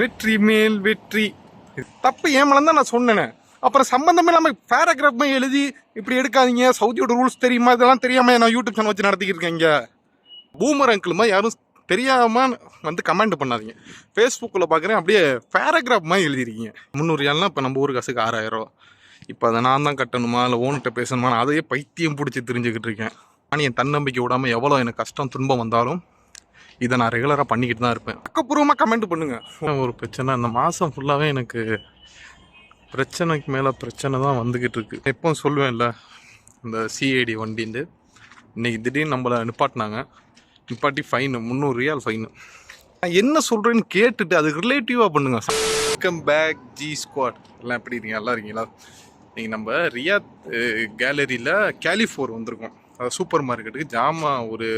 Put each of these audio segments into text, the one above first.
வெற்றி மேல் வெற்றி. தப்பு ஏமலம் தான் நான் சொன்னேனே. அப்புறம் சம்பந்தமே இல்லாமல் பேராகிராஃப் எழுதி இப்படி எடுக்காதீங்க. சவுதியோட ரூல்ஸ் தெரியுமா? இதெல்லாம் தெரியாமல் நான் யூடியூப் சேனல் வச்சு நடத்திக்கிட்டு இருக்கேங்க பூமர் அங்கிளுமா யாரும் தெரியாமல் வந்து கமெண்ட் பண்ணாதீங்க. ஃபேஸ்புக்கில் பார்க்குறேன் அப்படியே பேராகிராஃப் மாதிரி எழுதிருக்கீங்க முந்நூறு ஏழ்னா இப்போ நம்ம ஊர் காசுக்கு ஆறாயிரம். இப்போ அதை நான் தான் கட்டணுமா? இல்லை ஓன்கிட்ட பேசணுமா நான் அதையே பைத்தியம் பிடிச்சி தெரிஞ்சுக்கிட்டு இருக்கேன். ஆனால் என் தன்னம்பிக்கை விடாமல் எவ்வளோ எனக்கு கஷ்டம் துன்பம் வந்தாலும் இதை நான் ரெகுலராக பண்ணிக்கிட்டு தான் இருப்பேன். பக்கபூர்வமாக கமெண்ட் பண்ணுங்க. ஒரு பிரச்சனை அந்த மாதம் ஃபுல்லாகவே எனக்கு பிரச்சனைக்கு மேலே பிரச்சனை தான் வந்துக்கிட்டு இருக்கு. எப்போ சொல்லுவேன்ல இந்த சிஐடி வண்டின்னு இன்னைக்கு திடீர்னு நம்மளை நிப்பாட்டினாங்க. நிப்பாட்டி ஃபைனு முந்நூறு ரியால் ஃபைனு நான் என்ன சொல்கிறேன்னு கேட்டுட்டு அதுக்கு ரிலேட்டிவாக பண்ணுங்க. வெல்கம் பேக் ஜி ஸ்குவாட் எல்லாம் எப்படி இருக்கீங்க? நல்லா இருக்கீங்களா? நீங்கள் நம்ம ரியாத் கேலரியில் கேலிஃபோர் வந்திருக்கோம். அதாவது சூப்பர் மார்க்கெட்டுக்கு ஜாமா ஒரு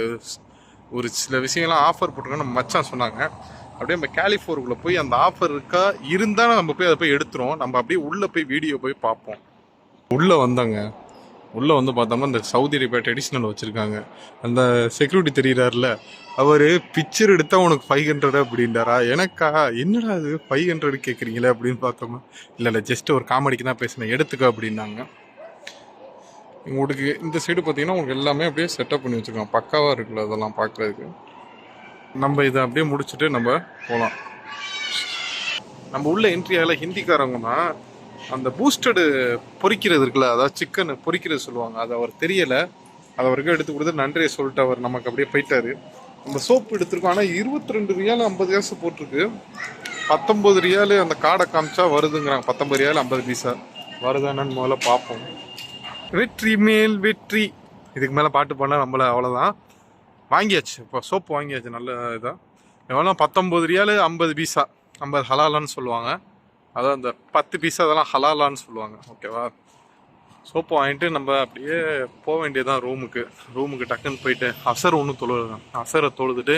ஒரு சில விஷயங்கள்லாம் ஆஃபர் போட்டிருக்கோன்னு நம்ம மச்சான் சொன்னாங்க. அப்படியே நம்ம கேலிஃபோருக்குள்ளே போய் அந்த ஆஃபர் இருக்கா? இருந்தால் நம்ம போய் அதை போய் எடுத்துரும் நம்ம அப்படியே உள்ளே போய் வீடியோ போய் பார்ப்போம். உள்ளே வந்தாங்க. உள்ளே வந்து பார்த்தோம்னா இந்த சவுதி அரேபியா ட்ரெடிஷ்னல் வச்சுருக்காங்க. அந்த செக்யூரிட்டி தெரியுறாருல அவர் பிக்சர் எடுத்தால் உனக்கு ஃபைவ் ஹண்ட்ரட் அப்படின்றாரா? எனக்கா? என்னடா அது ஃபைவ் ஹண்ட்ரட் கேட்குறீங்களே அப்படின்னு பார்த்தோம்னா இல்லை இல்லை ஜஸ்ட் ஒரு காமெடிக்கு தான் பேசினேன். எடுத்துக்க அப்படின்னாங்க. உங்களுக்கு இந்த சைடு பார்த்தீங்கன்னா உங்களுக்கு எல்லாமே அப்படியே செட்டப் பண்ணி வச்சுருக்கோம் பக்காவாக இருக்குல்ல அதெல்லாம் பார்க்குறதுக்கு. நம்ம இதை அப்படியே முடிச்சுட்டு நம்ம போகலாம் நம்ம உள்ள என்ட்ரி ஹிந்திக்காரங்கன்னா அந்த பூஸ்டடு பொறிக்கிறது இருக்குல்ல அதாவது சிக்கன் பொறிக்கிறது சொல்லுவாங்க. அது அவர் தெரியலை. அது அவருக்கு எடுத்து கொடுத்து நன்றியை சொல்லிட்டு அவர் நமக்கு அப்படியே போயிட்டாரு. நம்ம சோப்பு எடுத்திருக்கோம். ஆனால் இருபத்தி ரெண்டு ரியால் ஐம்பது காசு போட்டிருக்கு. பத்தொம்பது ரியாலு அந்த காடை காமிச்சா வருதுங்கிறாங்க. பத்தொம்பது ரியால் ஐம்பது பீஸா வருதானு முதல்ல பார்ப்போம். வெற்றி மேல் வெற்றி. இதுக்கு மேலே பாட்டு பண்ணால் நம்மள அவ்வளோதான் வாங்கியாச்சு. இப்போ சோப்பு வாங்கியாச்சு நல்ல இதாக எவ்வளோ பத்தொம்பது ரியால் ஐம்பது பீஸா ஐம்பது ஹலாலான்னு சொல்லுவாங்க. அதான் அந்த பத்து பீஸா அதெல்லாம் ஹலாலான்னு சொல்லுவாங்க. ஓகேவா? சோப்பு வாங்கிட்டு நம்ம அப்படியே போக வேண்டியதான் ரூமுக்கு. ரூமுக்கு டக்குன்னு போயிட்டு அசர் ஒன்று தொழுதுதான் அசரை தொழுதுட்டு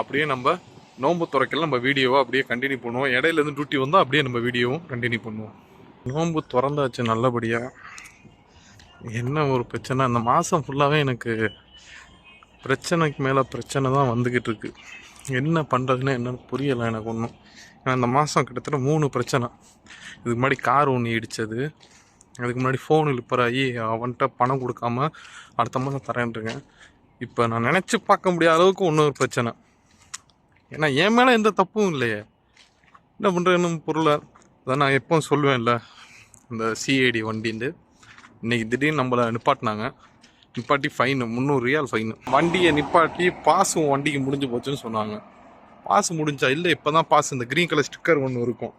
அப்படியே நம்ம நோன்பு துறக்கல நம்ம வீடியோவை அப்படியே கண்டினியூ பண்ணுவோம். இடையிலேருந்து டியூட்டி வந்தால் அப்படியே நம்ம வீடியோவும் கண்டினியூ பண்ணுவோம். நோன்பு திறந்தாச்சு நல்லபடியாக என்ன ஒரு பிரச்சனை? அந்த மாதம் ஃபுல்லாகவே எனக்கு பிரச்சனைக்கு மேலே பிரச்சனை தான் வந்துக்கிட்டு இருக்கு. என்ன பண்ணுறதுன்னு என்னன்னு புரியலை எனக்கு ஒன்றும் ஏன்னா இந்த மாதம் கிட்டத்தட்ட மூணு பிரச்சனை. இதுக்கு முன்னாடி கார் ஒன்று இடித்தது அதுக்கு முன்னாடி ஃபோன் ரிப்பேராகி அவன்கிட்ட பணம் கொடுக்காம அடுத்த மாதம் தரேன்ட்டுருக்கேன் இப்போ நான் நினச்சி பார்க்க முடியாத அளவுக்கு இன்னொரு பிரச்சனை. ஏன்னா என் மேலே எந்த தப்பும் இல்லையே. என்ன பண்ணுறேன்னு பொருளை அதான் நான் எப்பவும் சொல்லுவேன்ல. இந்த சிஐடி வண்டின்னு இன்னைக்கு திடீர்னு நம்மளை நிப்பாட்டினாங்க. நிப்பாட்டி ஃபைனு முந்நூறு ரியால் ஃபைனு வண்டியை நிப்பாட்டி பாஸும் வண்டிக்கு முடிஞ்சு போச்சுன்னு சொன்னாங்க. பாஸ் முடிஞ்சா இல்லை இப்போ தான் பாஸ் இந்த க்ரீன் கலர் ஸ்டிக்கர் ஒன்று இருக்கும்.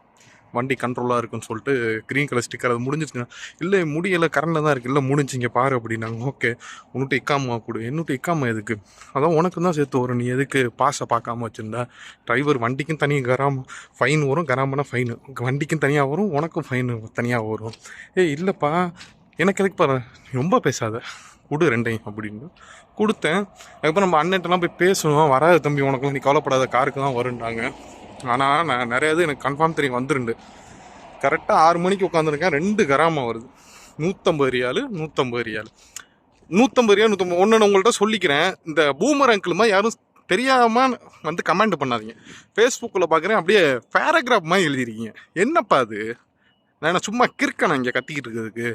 வண்டி கண்ட்ரோலாக இருக்குன்னு சொல்லிட்டு க்ரீன் கலர் ஸ்டிக்கர் அது முடிஞ்சிச்சுங்க இல்லை முடியலை கரண்டில் தான் இருக்குது இல்லை முடிஞ்சிங்க பாரு அப்படின்னாங்க. ஓகே உன்னுட்டு இக்காமா கொடு. என்னட்டு இக்காமா எதுக்கு? அதான் உனக்கு தான் சேர்த்து வரும். நீ எதுக்கு பாஸை பார்க்காம வச்சுருந்தா? டிரைவர் வண்டிக்கும் தனியாக கராம ஃபைன் வரும். கராமனா ஃபைனு வண்டிக்கும் தனியாக வரும். உனக்கும் ஃபைனு தனியாக வரும். ஏய் இல்லைப்பா எனக்கு எதுக்கு பாரு ரொம்ப பேசாத. கொடு ரெண்டையும் அப்படின்னு கொடுத்தேன். அதுக்கப்புறம் நம்ம அண்ணன்ட்டலாம் போய் பேசணும். வராது தம்பி உனக்குலாம் நீ கவலைப்படாத காருக்கு தான் வருன்றாங்க ஆனால் நான் நிறையா இது எனக்கு கன்ஃபார்ம் தெரியும் வந்துருண்டு. கரெக்டாக ஆறு மணிக்கு உட்காந்துருக்கேன். ரெண்டு கிராமம் வருது. நூற்றம்பது ரியாலு நூற்றம்பது ரியாலு. நூற்றம்பது ரியால் நூற்றம்பது ஒன்று உங்கள்கிட்ட சொல்லிக்கிறேன். இந்த பூமர் அங்கிள் மாதிரி யாரும் தெரியாமல் வந்து கமெண்ட் பண்ணாதீங்க. ஃபேஸ்புக்கில் பார்க்குறேன் அப்படியே பேராகிராஃப் மாதிரி எழுதிருக்கீங்க என்னப்பா அது? நான் சும்மா கிறுக்கணும் இங்கே கத்திக்கிட்டு இருக்கிறதுக்கு.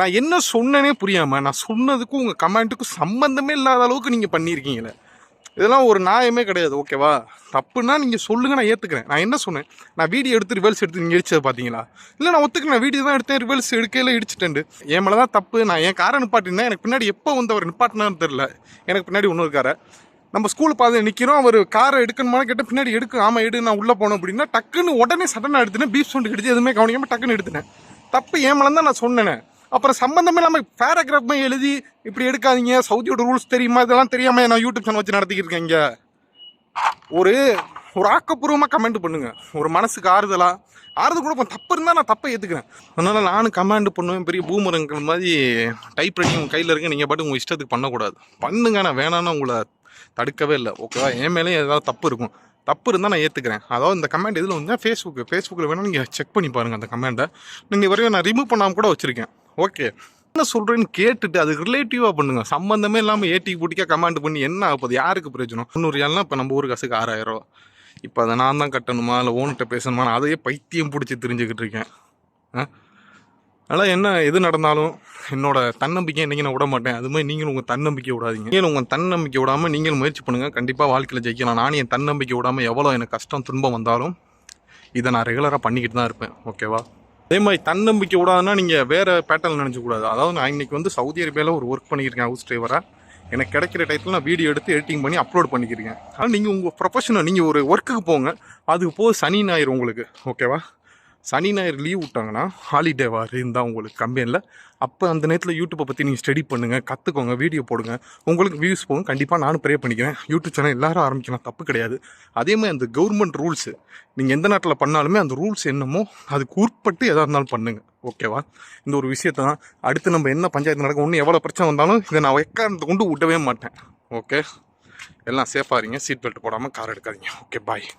நான் என்ன சொன்னனே புரியாமல் நான் சொன்னதுக்கும் உங்கள் கமெண்ட்டுக்கும் சம்மந்தமே இல்லாத அளவுக்கு நீங்கள் பண்ணியிருக்கீங்களே. இதெல்லாம் ஒரு நியாயமே கிடையாது ஓகேவா தப்புன்னா நீங்கள் சொல்லுங்கள் நான் ஏற்றுக்கிறேன் நான் என்ன சொன்னேன்? நான் வீடியோ எடுத்து ரிவல்ஸ் எடுத்து நீங்கள் இடிச்சது பார்த்தீங்களா? இல்லை நான் ஒத்துக்கிறேன் நான் வீடியோ தான் எடுத்தேன் ரிவல்ஸ் எடுக்கையில் இடிச்சிட்டேன் என் மேலே தான் தப்பு நான் என் காரை நிப்பாட்டினேன் எனக்கு பின்னாடி எப்போ வந்து அவர் நிப்பாட்டினான்னு தெரில எனக்கு பின்னாடி ஒன்று இருக்காரு. நம்ம ஸ்கூல் பார்த்து நிற்கிறோம் அவர் காரை எடுக்கணுமா கேட்டால் பின்னாடி எடுக்க ஆமாம் எடு நான் உள்ளே போனோம் அப்படின்னா டக்குன்னு உடனே சடனாக எடுத்துனேன் பீப் சவுண்டு கிடைச்சி எதுவுமே கவனிக்காமல் டக்குன்னு எடுத்துனேன் தப்பு ஏமலம் தான் நான் சொன்னேனே. அப்புறம் சம்மந்தமே இல்லாமல் பேராகிராஃப் எழுதி இப்படி எடுக்காதீங்க சவுதியோட ரூல்ஸ் தெரியுமா? இதெல்லாம் தெரியாமல் நான் யூடியூப் சேனல் வச்சு நடத்திக்கிட்டு இருக்கேன் ஒரு ஒரு ஆக்கப்பூர்வமாக கமெண்ட் பண்ணுங்கள் ஒரு மனசுக்கு ஆறுதலாக ஆறுதல் கூட தப்பு இருந்தால் நான் தப்பை ஏற்றுக்கிறேன் அதனால் நானும் கமெண்ட் பண்ணுவேன் பெரிய பூமரங்கள் மாதிரி டைப் ரைட்டிங் உங்கள் கையில் இருக்க நீங்கள் பாட்டு உங்கள் இஷ்டத்துக்கு பண்ணக்கூடாது. பண்ணுங்க நான் வேணான்னு உங்களை தடுக்கவே இல்லை. ஓகேவா? என் மேலேயும் ஏதாவது தப்பு இருக்கும். தப்பு இருந்தால் நான் ஏற்றுக்கிறேன் அதாவது இந்த கமெண்ட் இதில் வந்து ஃபேஸ்புக்கு ஃபேஸ்புக்கில் வேணால் நீங்கள் செக் பண்ணி பாருங்கள் அந்த கமெண்ட்டை நீங்கள் வரையும் நான் ரிமூவ் பண்ணாமல் கூட வச்சுருக்கேன். ஓகே என்ன சொல்கிறேன்னு கேட்டுட்டு அதுக்கு ரிலேட்டிவாக பண்ணுங்க. சம்மந்தமே இல்லாமல் ஏட்டி பூட்டிக்கா கமெண்ட் பண்ணி என்ன ஆகுது யாருக்கு பிரயோஜனம்? முந்நூறுனா இப்போ நம்ம ஊர் காசுக்கு ஆறாயிரம் ரூபா. இப்போ அதை நான் தான் கட்டணுமா? இல்லை ஓன்கிட்ட பேசணுமா? நான் அதையே பைத்தியம் பிடிச்சி தெரிஞ்சுக்கிட்டு இருக்கேன். ஆ? அதனால் என்ன எது நடந்தாலும் என்னோட தன்னம்பிக்கை இன்றைக்கி நான் விட மாட்டேன் அது மாதிரி நீங்களும் உங்கள் தன்னம்பிக்கை விடாதீங்க. நீங்களும் உங்கள் தன்னம்பிக்கை விடாமல் நீங்களும் முயற்சி பண்ணுங்கள் கண்டிப்பாக வாழ்க்கையில் ஜெயிக்கலாம். நானும் என் தன்னம்பிக்கை விடாமல் எவ்வளோ எனக்கு கஷ்டம் துன்பம் வந்தாலும் இதை நான் ரெகுலராக பண்ணிக்கிட்டு தான் இருப்பேன். ஓகேவா அதே மாதிரி தன்னம்பிக்கை விடாதுன்னா நீங்கள் வேறு பேட்டர்ன் நினச்சக்கூடாது அதாவது நான் இன்றைக்கி வந்து சவுதி அரேபியாவில் ஒரு ஒர்க் பண்ணியிருக்கேன் ஹவுஸ் டிரைவராக எனக்கு கிடைக்கிற டைத்தில் நான் வீடியோ எடுத்து எடிட்டிங் பண்ணி அப்லோட் பண்ணிக்கிறேன். ஆனால் நீங்கள் உங்கள் ப்ரொஃபஷனை நீங்கள் ஒரு ஒர்க்குக்கு போங்க. அதுக்கு போக சனி ஞாயிறு உங்களுக்கு. ஓகேவா சனி ஞாயிறு லீவ் விட்டாங்கன்னா ஹாலிடேவா இருந்தால் உங்களுக்கு கம்பெனியில் அப்போ அந்த நேரத்தில் யூடியூப்பை பற்றி நீங்கள் ஸ்டடி பண்ணுங்கள் கற்றுக்கோங்க வீடியோ போடுங்க. உங்களுக்கு வியூஸ் போகும் கண்டிப்பாக நானும் ப்ரே பண்ணிக்கிறேன். யூடியூப் சேனல் எல்லாரும் ஆரம்பிக்கலாம் தப்பு கிடையாது. அதே மாதிரி அந்த கவர்மெண்ட் ரூல்ஸு நீங்கள் எந்த நாட்டில் பண்ணாலுமே அந்த ரூல்ஸ் என்னமோ அதுக்கு உட்பட்டு எதாக இருந்தாலும் பண்ணுங்கள் ஓகேவா இந்த ஒரு விஷயத்தை தான். அடுத்து நம்ம என்ன பஞ்சாயத்து நடக்கும் ஒன்று எவ்வளோ பிரச்சனை வந்தாலும் இதை நான் வைக்காரத்தை கொண்டு விடவே மாட்டேன். ஓகே எல்லாம் சேஃபாக இருங்க. சீட் பெல்ட் போடாமல் கார் எடுக்காதீங்க. Okay bye